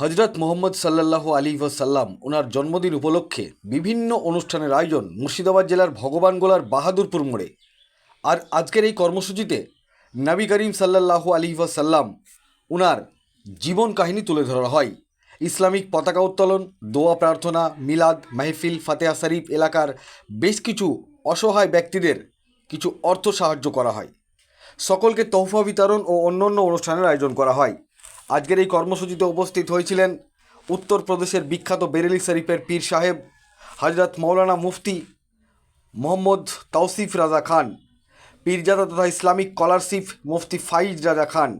হজরত মোহাম্মদ সাল্লাহ আলী ওয়াসাল্লাম ওনার জন্মদিন উপলক্ষে বিভিন্ন অনুষ্ঠানের আয়োজন মুর্শিদাবাদ জেলার ভগবানগোলার বাহাদুরপুর মোড়ে। আর আজকের এই কর্মসূচিতে নবী করিম সাল্লাহ আলী ওয়াসাল্লাম ওনার জীবন কাহিনী তুলে ধরা হয়। ইসলামিক পতাকা উত্তোলন, দোয়া প্রার্থনা, মিলাদ, মাহফিল, ফাতেহা শরীফ এলাকার বেশ কিছু অসহায় ব্যক্তিদের কিছু অর্থ সাহায্য করা হয়। সকলকে তোহফা বিতরণ ও অন্যান্য অনুষ্ঠানের আয়োজন করা হয়। আজকের এই কর্মসূচিতে উপস্থিত হয়েছিলেন উত্তরপ্রদেশের বিখ্যাত বেরেলি শরীফের পীর সাহেব হজরত মৌলানা মুফতি মোহাম্মদ তৌসিফ রাজা খান, পীরজাদা তথা ইসলামিক স্কলারশিপ মুফতি ফাইজ রাজা খান,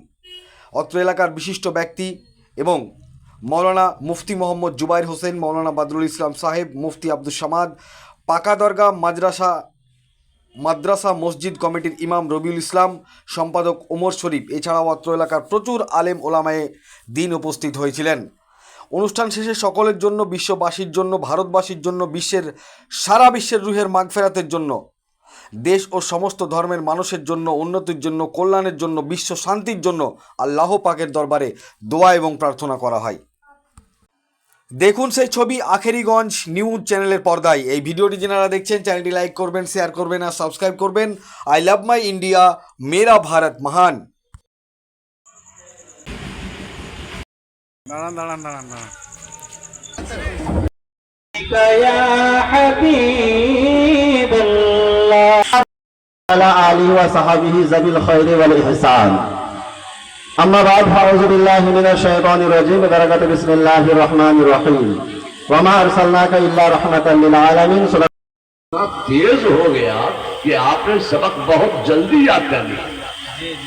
অত্র এলাকার বিশিষ্ট ব্যক্তি এবং মৌলানা মুফতি মোহাম্মদ জুবাইর হোসেন, মৌলানা বাদরুল ইসলাম সাহেব, মুফতি আব্দুল সামাদ, পাকা দরগা, মাদ্রাসা মাদ্রাসা, মসজিদ কমিটির ইমাম রবিউল ইসলাম, সম্পাদক ওমর শরীফ, এছাড়াও অত্র এলাকার প্রচুর আলেম ওলামায়ে দিন উপস্থিত হয়েছিলেন। অনুষ্ঠান শেষে সকলের জন্য, বিশ্ববাসীর জন্য, ভারতবাসীর জন্য, বিশ্বের সারা বিশ্বের রুহের মাগফেরাতের জন্য, দেশ ও সমস্ত ধর্মের মানুষের জন্য, উন্নতির জন্য, কল্যাণের জন্য, বিশ্ব শান্তির জন্য আল্লাহ পাকের দরবারে দোয়া এবং প্রার্থনা করা হয়। দেখুন সেই ছবি আখেরিগঞ্জ নিউজ চ্যানেলের পর্দায়। এই ভিডিওটি যারা দেখছেন চ্যানেলটি লাইক করবেন শেয়ার করবেন আর সাবস্ক্রাইব করবেন। আই লাভ মাই ইন্ডিয়া মেরা ভারত মহান। দাঁড়ান দাঁড়ান দাঁড়ান দাঁড়ান। আলী ওয়া সাহাবিহি জাবিল খৈরে ওয়াল ইহসান। أما بعد فأعوذ بالله من الشيطان الرجيم بركة بسم الله الرحمن الرحيم وما أرسلناك إلا رحمة للعالمين سورة इतना तेज हो गया कि आपने सबक बहुत जल्दी याद कर लिया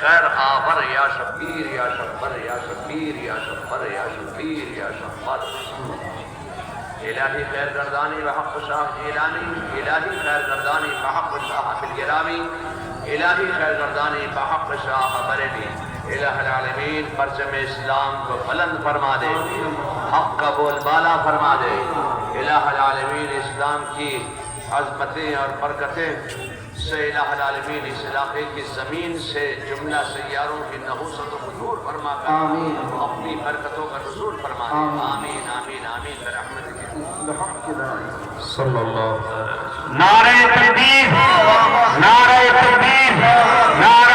خیر خاور یا شبیر یا شبر یا شبیر یا شبر یا شبیر یا شبر. الہی خیر گردانی بحق شاہ جیلانی. الہی خیر گردانی بحق شاہ فی الہی خیر گردانی بحق شاہ بریبی الہ العالمین پرچم اسلام کو بلند فرما دے. حق کا بول بالا فرما دے. الہ العالمین اسلام کی عظمتیں اور برکتیں की अजमतें और बरकतें से इलामीन इस इलाके की ज़मीन से जुमला सैारों की नहूसत हजूर फरमा आमीन अपनी बरकतों का रसूल फरमा दे आमीन आमीन आमीन रहमत नारे तकबीर नारे तकबीर नारे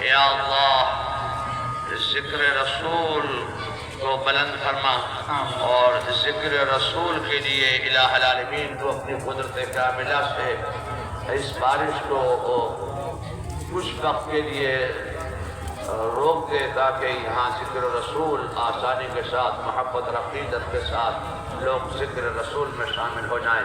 یا اللہ ذکر رسول کو بلند فرما اور ذکر رسول کے لیے الہ العالمین کو اپنی قدرت کاملہ سے اس بارش کو کچھ وقت کے لیے روک دے تاکہ یہاں ذکر رسول آسانی کے ساتھ محبت رقیدت کے ساتھ لوگ ذکر رسول میں شامل ہو جائیں۔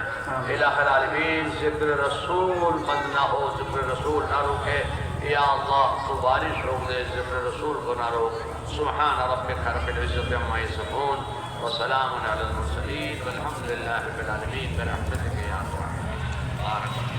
الہ العالمین ذکر رسول بند نہ ہو ذکر رسول نہ روکے يا الله سبارش روك عزت رسول بنا روك سبحان ربك رب العزة عما يصفون وسلام على المرسلين والحمد لله رب العالمين برحمتك يا رب العالمين